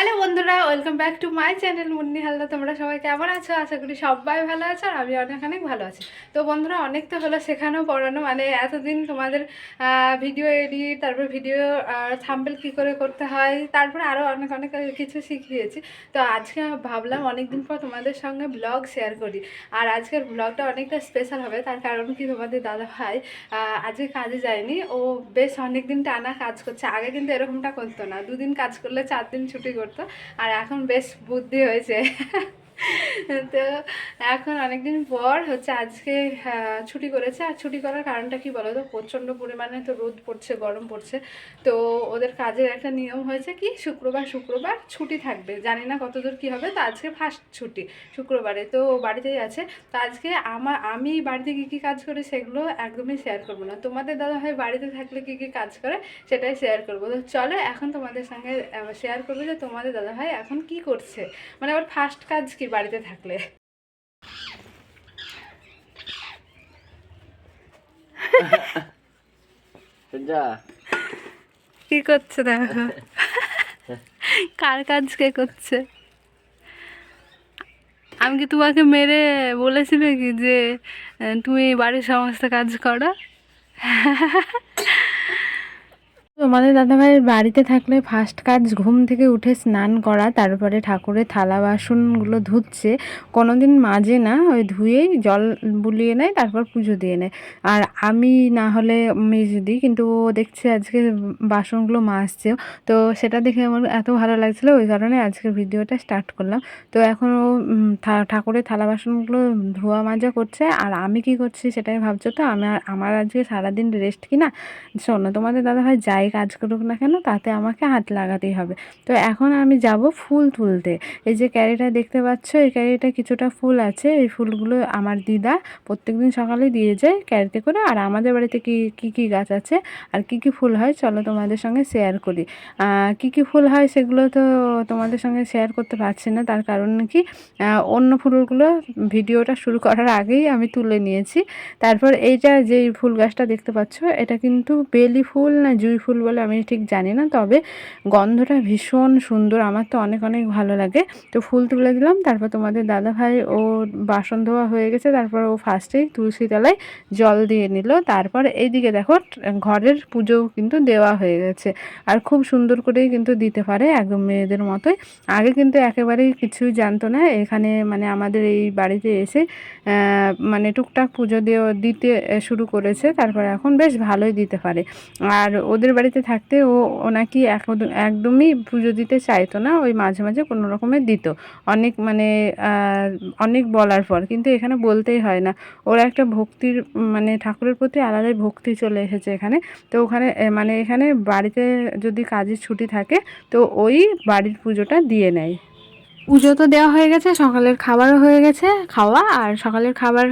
Hello বন্ধুরা welcome back to my channel Munni Halda. তোমরা সবাই কেমন আছো? আশা করি সবাই ভালো আছো আর আমি অনেক অনেক ভালো আছি। তো বন্ধুরা, অনেক তো হলো শেখানো, পড়ানো মানে এতদিন তোমাদের ভিডিও এডিট তারপর ভিডিও থাম্বেল কী করে করতে হয়, তারপরে আরও অনেক অনেক কিছু শিখিয়েছি। তো আজকে ভাবলাম অনেক দিন পর তোমাদের সঙ্গে ব্লগ শেয়ার করি। আর আজকের ব্লগটা অনেকটা স্পেশাল হবে, তার কারণ কি তোমাদের দাদা ভাই আজকে কাজে যায়নি। ও বেশ অনেক দিন টানা কাজ করছে, আগে কিন্তু এরকমটা করতো না। দুদিন কাজ করলে চার দিন ছুটি করতো। আর এখন বেশ বুদ্ধি হয়েছে। তো এখন অনেকদিন পর হচ্ছে আজকে ছুটি করেছে। আর ছুটি করার কারণটা কি বলো তো? প্রচণ্ড পরিমাণে তো রোদ পড়ছে, গরম পড়ছে। তো ওদের কাজের একটা নিয়ম হয়েছে কি? শুক্রবার শুক্রবার ছুটি থাকবে। জানি না কতদূর কি হবে, তো আজকে ফার্স্ট ছুটি শুক্রবারে। তো বাড়িতেই আছে। তো আজকে আমার আমি বাড়িতে কী কী কাজ করি সেগুলো একদমই শেয়ার করব না। তোমাদের দাদা ভাই বাড়িতে থাকলে কী কী কাজ করে সেটাই শেয়ার করব। তো চলো এখন তোমাদের সঙ্গে শেয়ার করব যে তোমাদের দাদা ভাই এখন কি করছে? মানে ওর ফার্স্ট কাজ কি? বাড়িতে থাকলে। কি করছে দেখো? কার কাজ কে করছে? আমি কি তোমাকে মেরে বলেছিলে কি যে তুমি বাড়ির সমস্ত কাজ করো? তোমাদের দাদাভাইয়ের বাড়িতে থাকলে ফার্স্ট কাজ ঘুম থেকে উঠে স্নান করা, তারপরে ঠাকুরের থালা বাসনগুলো ধুচ্ছে। কোনোদিন মাজে না, ওই ধুয়েই জল বুলিয়ে নেয়, তারপর পুজো দিয়ে নেয়। আর আমি না হলে দিই কিন্তু ও দেখছে আজকে বাসনগুলো মাজছেও তো সেটা দেখে আমার এত ভালো লাগছিল, ওই কারণে আজকে ভিডিওটা স্টার্ট করলাম। তো এখন ও ঠাকুরের থালা বাসনগুলো ধোয়া মাজা করছে। আর আমি কি করছি সেটাই ভাবছ তো? আমার আমার আজকে সারাদিন রেস্ট কি না শোনো, তোমাদের দাদাভাই যাই কাজ করুক না কেন, তাতে আমাকে হাত লাগাতেই হবে। তো এখন আমি যাব ফুল তুলতে। এই যে ক্যারিটা দেখতে পাচ্ছ, এই ক্যারিটা কিছুটা ফুল আছে। এই ফুলগুলো আমার দিদা প্রত্যেকদিন সকালে দিয়ে যায় ক্যারিতে করে। আর আমাদের বাড়িতে কি কি কি গাছ আছে আর কি কি ফুল হয়, চলো তোমাদের সঙ্গে শেয়ার করি। কি কি ফুল হয় সেগুলো তো তোমাদের সঙ্গে শেয়ার করতে পারছি না। তার কারণ কি অন্য ফুলগুলো ভিডিওটা শুরু করার আগেই আমি তুলে নিয়েছি। তারপর এইটা যে ফুল গাছটা দেখতে পাচ্ছ, এটা কিন্তু বেলি ফুল না জুঁই ফুল বলে আমি ঠিক জানি না, তবে গন্ধটা ভীষণ সুন্দর, আমার তো অনেক অনেক ভালো লাগে। তো ফুল তুলে দিলাম, তারপর তোমাদের দাদা ভাই ও বাসন ধোয়া হয়ে গেছে, তারপর ও ফার্স্টেই তুলসী তলায় জল দিয়ে নিল, তারপর এইদিকে দেখো, ঘরের পুজো কিন্তু দেওয়া হয়ে গেছে। আর খুব সুন্দর করেই কিন্তু দিতে পারে একদম মেয়েদের মতোই। আগে কিন্তু একেবারেই কিছুই জানতো না, এখানে মানে আমাদের এই বাড়িতে এসে মানে টুকটাক পুজো দিয়ে দিতে শুরু করেছে, তারপর এখন বেশ ভালোই দিতে পারে। আর ওদের বাড়িতে থাকতে থাকতে ও ওনাকে একদম, একদমই পুজো দিতে চাইতো না, ওই মাঝে মাঝে কোনো রকমের দিত। অনেক মানে অনেক বলার পর, কিন্তু এখানে বলতেই হয় না। ওর একটা ভক্তির মানে ঠাকুরের প্রতি আলাদাই ভক্তি চলে এসেছে এখানে। তো ওখানে মানে এখানে বাড়িতে যদি কাজের ছুটি থাকে, তো ওই বাড়ির পুজোটা দিয়ে নেয়। পুজো তো দেওয়া হয়ে গেছে, সকালের খাবারও হয়ে গেছে, খাওয়া, আর সকালের খাবার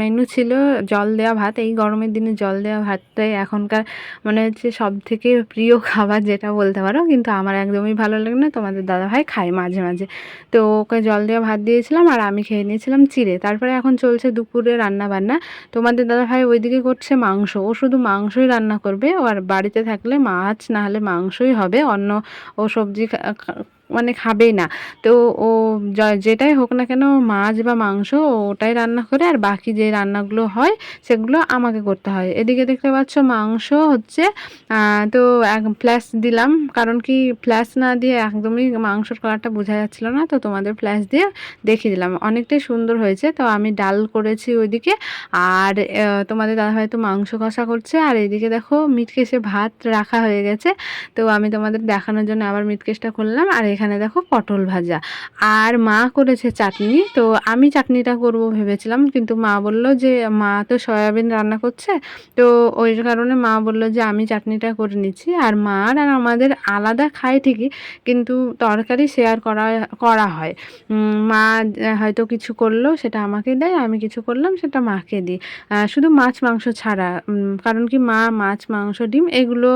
মেনু ছিল জল দেওয়া ভাত। এই গরমের দিনে জল দেওয়া ভাতটাই এখনকার মানে হচ্ছে সব থেকে প্রিয় খাবার যেটা বলতে পারো, কিন্তু আমার একদমই ভালো লাগে না। তোমাদের দাদাভাই খায় মাঝে মাঝে। তো ওকে জল দেওয়া ভাত দিয়েছিলাম আর আমি খেয়ে নিয়েছিলাম চিড়ে। তারপরে এখন চলছে দুপুরে রান্না বান্না তোমাদের দাদাভাই ওইদিকে করছে মাংস। ও শুধু মাংসই রান্না করবে, আর বাড়িতে থাকলে মাছ, না হলে মাংসই হবে। অন্য ও সবজি মানে খাবেই না। তো ও যেটাই হোক না কেন মাছ বা মাংস ওটাই রান্না করে আর বাকি যে রান্নাগুলো হয় সেগুলো আমাকে করতে হয়। এদিকে দেখতে পাচ্ছ মাংস হচ্ছে তো এক ফ্ল্যাশ দিলাম। কারণ কি ফ্ল্যাশ না দিয়ে একদমই মাংসর কালারটা বোঝা যাচ্ছিল না। তো তোমাদের ফ্ল্যাশ দিয়ে দেখিয়ে দিলাম। অনেকটাই সুন্দর হয়েছে। তো আমি ডাল করেছি ওইদিকে। আর তোমাদের দাদা হয়তো মাংস কষা করছে। আর এইদিকে দেখো মিটকেশে ভাত রাখা হয়ে গেছে। তো আমি তোমাদের দেখানোর জন্য আবার মিটকেশটা করলাম আর এখানে দেখো পটল ভাজা। আর মা করেছে চাটনি, তো আমি চাটনিটা করব ভেবেছিলাম, কিন্তু মা বলল যে, মা তো সয়াবিন রান্না করছে। তো ওই কারণে মা বলল যে, আমি চাটনিটা করে নিচ্ছি। আর মা আর আমাদের আলাদা খায় ঠিকই, কিন্তু তরকারি শেয়ার করা করা হয়। মা হয়তো কিছু করল, সেটা আমাকে দেয়, আমি কিছু করলাম, সেটা মাকে দিই। শুধু মাছ মাংস ছাড়া কারণ কি মা মাছ, মাংস, ডিম, এগুলো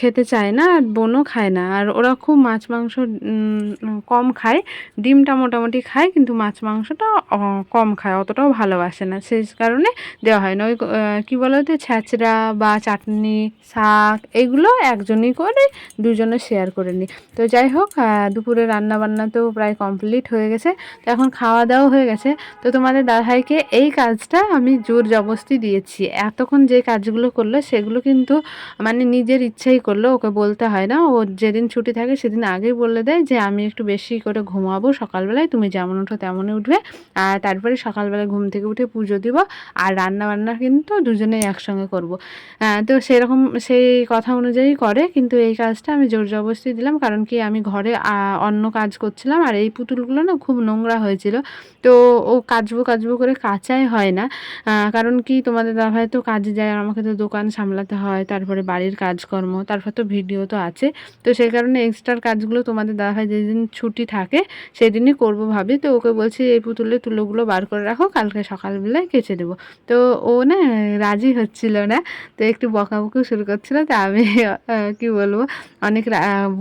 খেতে চায় না, আর বোনও খায় না। আর ওরা খুব মাছ মাংস কম খায়। ডিমটা মোটামুটি খায়, কিন্তু মাছ মাংসটা কম খায়। অতটাও ভালোবাসে না। সেই কারণে দেওয়া হয় না। ওই কী বলো তো ছ্যাঁচড়া বা চাটনি, শাক, এগুলো একজনই করে, দুজনে শেয়ার করে নিই। তো যাই হোক দুপুরে রান্না বান্না তো প্রায় কমপ্লিট হয়ে গেছে। তো এখন খাওয়া দাওয়া হয়ে গেছে। তো তোমাদের দাদাইকে এই কাজটা আমি জোর জবস্তি দিয়েছি। এতক্ষণ যে কাজগুলো করল, সেগুলো কিন্তু মানে নিজের ইচ্ছাই করল। ওকে বলতে হয় না। ও যেদিন ছুটি থাকে, সেদিন আগেই বলে দেয় যে, আমি একটু বেশি করে ঘুমাবো সকালবেলায়, তুমি যেমন ওঠো তেমনই উঠবে। আর তারপরে সকালবেলায় ঘুম থেকে উঠে পুজো দিব আর রান্না বান্না কিন্তু দুজনেই একসঙ্গে করব। তো সেরকম সেই কথা অনুযায়ী করে, কিন্তু এই কাজটা আমি জোর জবরদস্তি দিলাম কারণ কি আমি ঘরে অন্য কাজ করছিলাম আর এই পুতুলগুলো না খুব নোংরা হয়েছিল। তো ও কাচবো কাচবো করে কাচাই হয় না। কারণ কি তোমাদের দাদাভাই তো কাজে যায় আর আমাকে তো দোকান সামলাতে হয়, তারপরে বাড়ির কাজকর্ম, তারপর তো ভিডিও তো আছে। তো সেই কারণে এক্সট্রার কাজগুলো তোমাদের দাদাভাই যেদিন ছুটি থাকে, সেদিনই করব ভাবি। তো ওকে বলছি, এই পুতুলের তুলোগুলো বার করে রাখো, কালকে সকালবেলায় কেচে দেবো। তো ও না রাজি হচ্ছিল না, তো একটু বকাবকি শুরু করছিল। তো আমি কি বলব, অনেক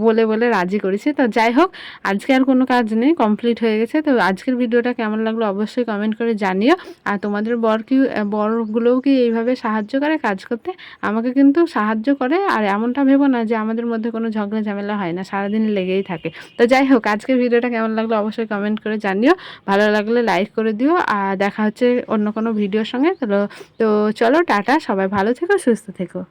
বলে বলে রাজি করেছি। তো যাই হোক, আজকে আর কোনো কাজ নেই কমপ্লিট হয়ে গেছে। তো আজকের ভিডিওটা কেমন লাগল অবশ্যই কমেন্ট করে জানিও। আর তোমাদের বর কি, বরগুলোও কি এইভাবে সাহায্য করে কাজ করতে? আমাকে কিন্তু সাহায্য করে। আর এমনটা ভেবো না যে আমাদের মধ্যে কোনো ঝগড়া ঝামেলা হয় না, সারাদিন লেগেই থাকে। তো যাই হোক, আজকের ভিডিওটা কেমন লাগল অবশ্যই কমেন্ট করে জানিও। ভালো লাগলে লাইক করে দিও। আর দেখা হচ্ছে অন্য কোনো ভিডিওর সঙ্গে। তো তো চলো, টাটা। সবাই ভালো থেকো, সুস্থ থেকো।